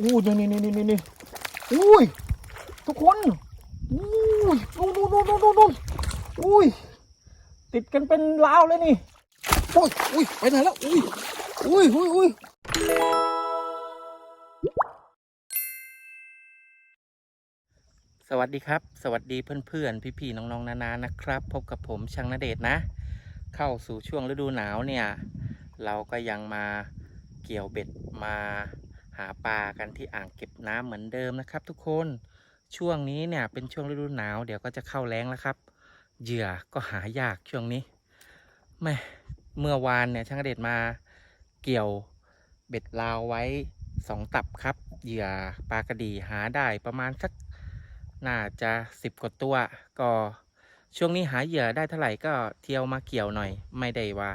อู้นี่นี่นี่นี่นี่อุ้ยทุกคนอุ้ยดูดูดูดูดูดูอุ้ยติดกันเป็นลาวเลยนี่โอ้ยอุ้ยไปไหนแล้วอุ้ยอุ้ยอุ้ยอุ้ยสวัสดีครับ สวัสดีเพื่อนๆ พี่ๆ น้องๆ นานานะครับ พบกับผมช่างนเดชนะ เข้าสู่ช่วงฤดูหนาวเนี่ย เราก็ยังมาเกี่ยวเบ็ดมา หาปลากันที่อ่างเก็บน้ำเหมือนเดิมนะครับ ทุกคนช่วงนี้เนี่ยเป็นช่วงฤดูหนาวเดี๋ยวก็จะเข้าแล้งแล้วครับ เหยื่อก็หายากช่วงนี้แม่เมื่อวานเนี่ยช่างเดชน์มาเกี่ยวเบ็ดลาวไว้สองตับครับ เหยื่อปลากระดีหาได้ประมาณสักน่าจะสิบกว่าตัว ก็ช่วงนี้หาเหยื่อได้เท่าไหร่ก็เที่ยวมาเกี่ยวหน่อย ไม่ได้ว่า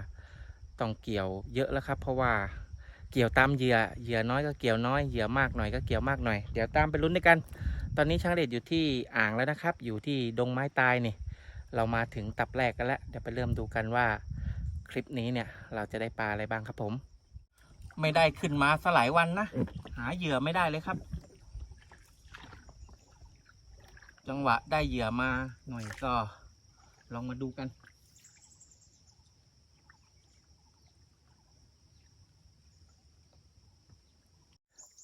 ต้องเกี่ยวเยอะแล้วครับ เพราะว่า เกี่ยวตามเหยื่อเหยื่อน้อยก็เกี่ยวน้อยเหยื่อมากหน่อยก็เกี่ยวมากหน่อย เดี๋ยวตามไปลุ้นด้วยกัน ตอนนี้ช่างเด็ดอยู่ที่อ่างแล้วนะครับ อยู่ที่ดงไม้ตายนี่ เรามาถึงตับแรกกันแล้ว เดี๋ยวไปเริ่มดูกันว่าคลิปนี้เนี่ยเราจะได้ปลาอะไรบ้างครับผม ไม่ได้ขึ้นมาสลายวันนะ หาเหยื่อไม่ได้เลยครับ จังหวะได้เหยื่อมาหน่อยก็ลองมาดูกัน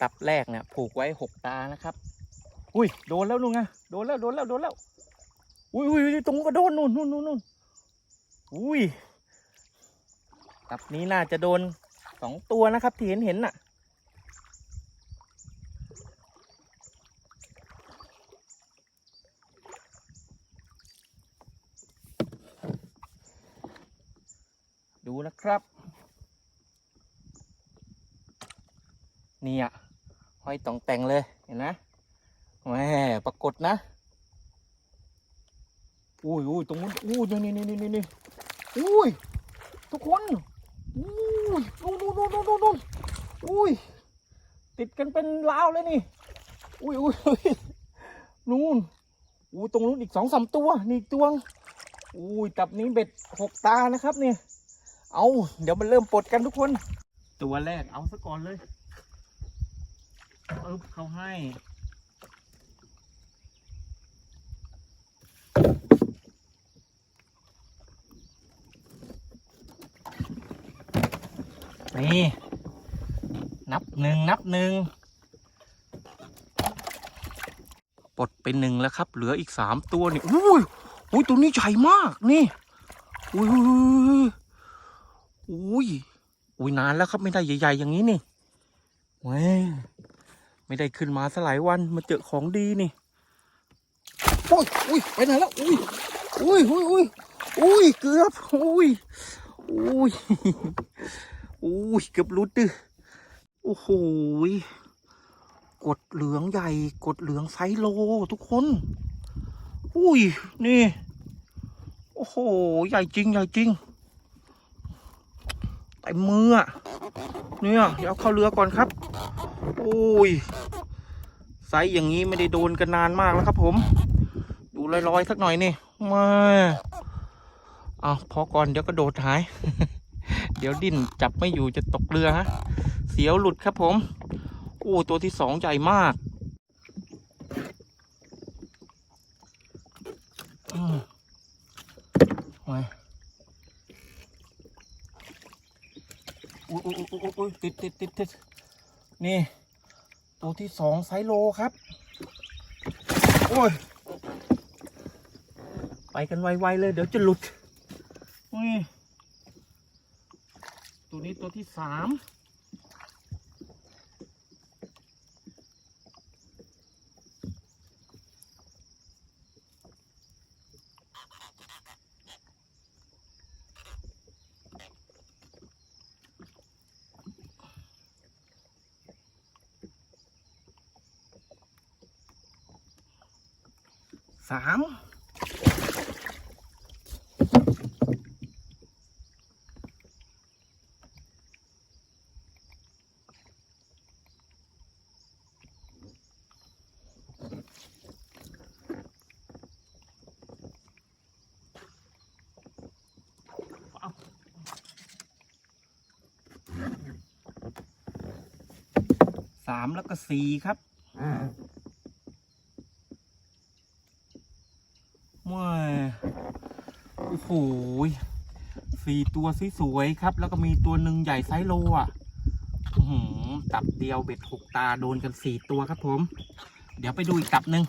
ตับแรกเนี่ยผูกไว้หกตานะครับ อุ้ยโดนแล้วลุงอะโดนแล้วโดนแล้วโดนแล้ว อุ้ยอุ้ยตรงนู้นก็โดนนู่นนู่นนู่นนู่นอุ้ยตับนี้น่าจะโดนสองตัวนะครับที่เห็นเห็นน่ะ ดูนะครับ นี่อะ ห้อยตองแต่งเลยเห็นไหมแหมปรากฏนะอุ้ยอุ้ยตรงนู้นอุ้ยนี่นี่นี่นี่นี่อุ้ยทุกคนอุ้ยดูดูดูดูดูดูอุ้ยติดกันเป็นลาวเลยนี่อุ้ยอุ้ยนู่นอุ้ยตรงนู้นอีกสองสามตัวนี่ตัวงอุ้ยตับนี้เบ็ดหกตานะครับเนี่ยเอาเดี๋ยวมันเริ่มปลดกันทุกคน ตัวแรกเอาซะก่อนเลย ปึ๊บเขาให้นี่นับหนึ่งนับหนึ่งปลดไปหนึ่งแล้วครับ เหลืออีกสามตัวนี่อุ้ยอุ้ยตัวนี้ใหญ่มากนี่อุ้ยอุ้ยอุ้ยอุ้ยนานแล้วครับไม่ได้ใหญ่ ๆ อย่างนี้นี่เว้ย ไม่ได้ขึ้นมาสหลายวันมาเจอของดีนี่โอ้ยอุ้ยไปไหนแล้วอุ้ยอุ้ยอุ้ยอุ้ยอุ้ยเกือบอุ้ยอุ้ยอุ้ยเกือบรุดดื้อโอ้โหยกดเหลืองใหญ่กดเหลืองไซส์โลทุกคน อุ้ยนี่ โอ้โห ใหญ่จริง ใหญ่จริงเต็มมืออะเนี่ยเดี๋ยวเอาเข้าเรือก่อนครับโอ้ยไซส์อย่างนี้ไม่ได้โดนกันนานมากแล้วครับผม ดูลอยๆสักหน่อยนี่มาเอาพอก่อนเดี๋ยวกระโดดหาย เดี๋ยวดิ้นจับไม่อยู่จะตกเรือฮะ เสียวหลุดครับผม โอ้ตัวที่สองใหญ่มากอืมอุ้ยอุ้ยอุ้ยอุ้ยอุ้ยติดติดติดติด นี่ ตัวที่สองไซโลครับ โอ้ย ไปกันไวๆเลย เดี๋ยวจะหลุดนี่ตัวนี้ตัวที่สาม สามสามแล้วก็สี่ครับ โอ้โหสี่ตัวสวยๆครับ แล้วก็มีตัวหนึ่งใหญ่ไซส์โลอะหือตับเดียวเบ็ดหกตาโดนกันสี่ตัวครับผม เดี๋ยวไปดูอีกตับหนึ่ง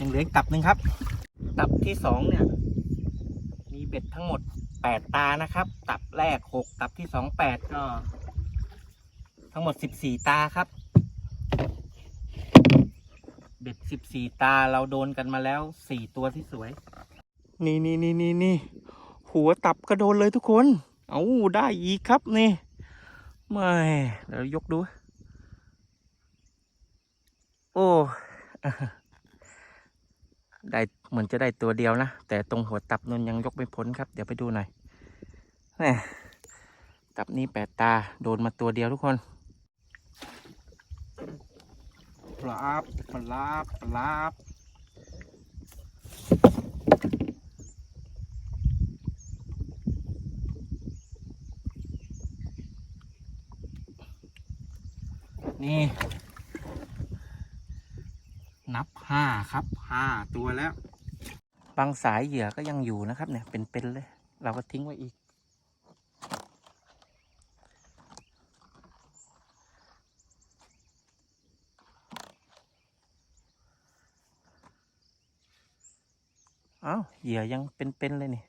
ยังเหลืออีกตับหนึ่งครับ ตับที่สองเนี่ย มีเบ็ดทั้งหมดแปดตานะครับ ตับแรกหกตับที่สองแปดก็ ทั้งหมดสิบสี่ตาครับ เบ็ดสิบสี่ตาเราโดนกันมาแล้วสี่ตัวที่สวย นี่นี่นี่นี่นี่หัวตับก็โดนเลยทุกคน เอาได้อีกครับนี่ไม่เดี๋ยวยกดู โอ้ได้เหมือนจะได้ตัวเดียวนะ แต่ตรงหัวตับนนยังยกไม่พ้นครับ เดี๋ยวไปดูหน่อยแหม่ตับนี้แปดตาโดนมาตัวเดียวทุกคนปลาบปลาบปลาบ นี่ นับห้าครับห้าตัวแล้ว บางสายเหยื่อก็ยังอยู่นะครับ เนี่ยเป็นๆเลย เราก็ทิ้งไว้อีกเอ้าเหยื่อยังเป็นๆเลยนี่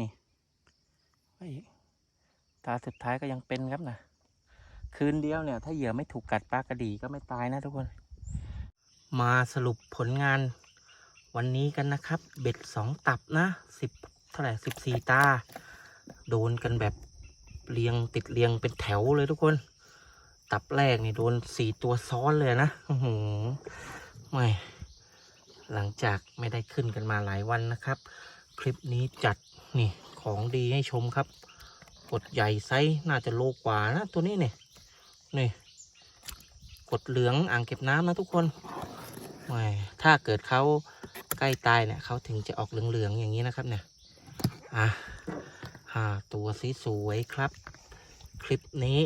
นี่ตาสุดท้ายก็ยังเป็นครับนะ คืนเดียวเนี่ย ถ้าเหยื่อไม่ถูกกัดปลากระดีก็ไม่ตายนะทุกคน มาสรุปผลงานวันนี้กันนะครับ เบ็ดสองตับนะสิบเท่าไหร่สิบสี่ตา โดนกันแบบเรียงติดเรียงเป็นแถวเลยทุกคน ตับแรกนี่โดนสี่ตัวซ้อนเลยนะโอ้โหไม่หลังจากไม่ได้ขึ้นกันมาหลายวันนะครับ คลิปนี้จัดนี่ของดีให้ชมครับกดใหญ่ไซส์น่าจะโลกว่านะตัวนี้เนี่ย นี่กดเหลืองอ่างเก็บน้ำนะทุกคนแหม่ถ้าเกิดเขาใกล้ตายเนี่ยเขาถึงจะออกเหลืองๆอย่างนี้นะครับเนี่ยอะหาตัวสีสวยครับ คลิปนี้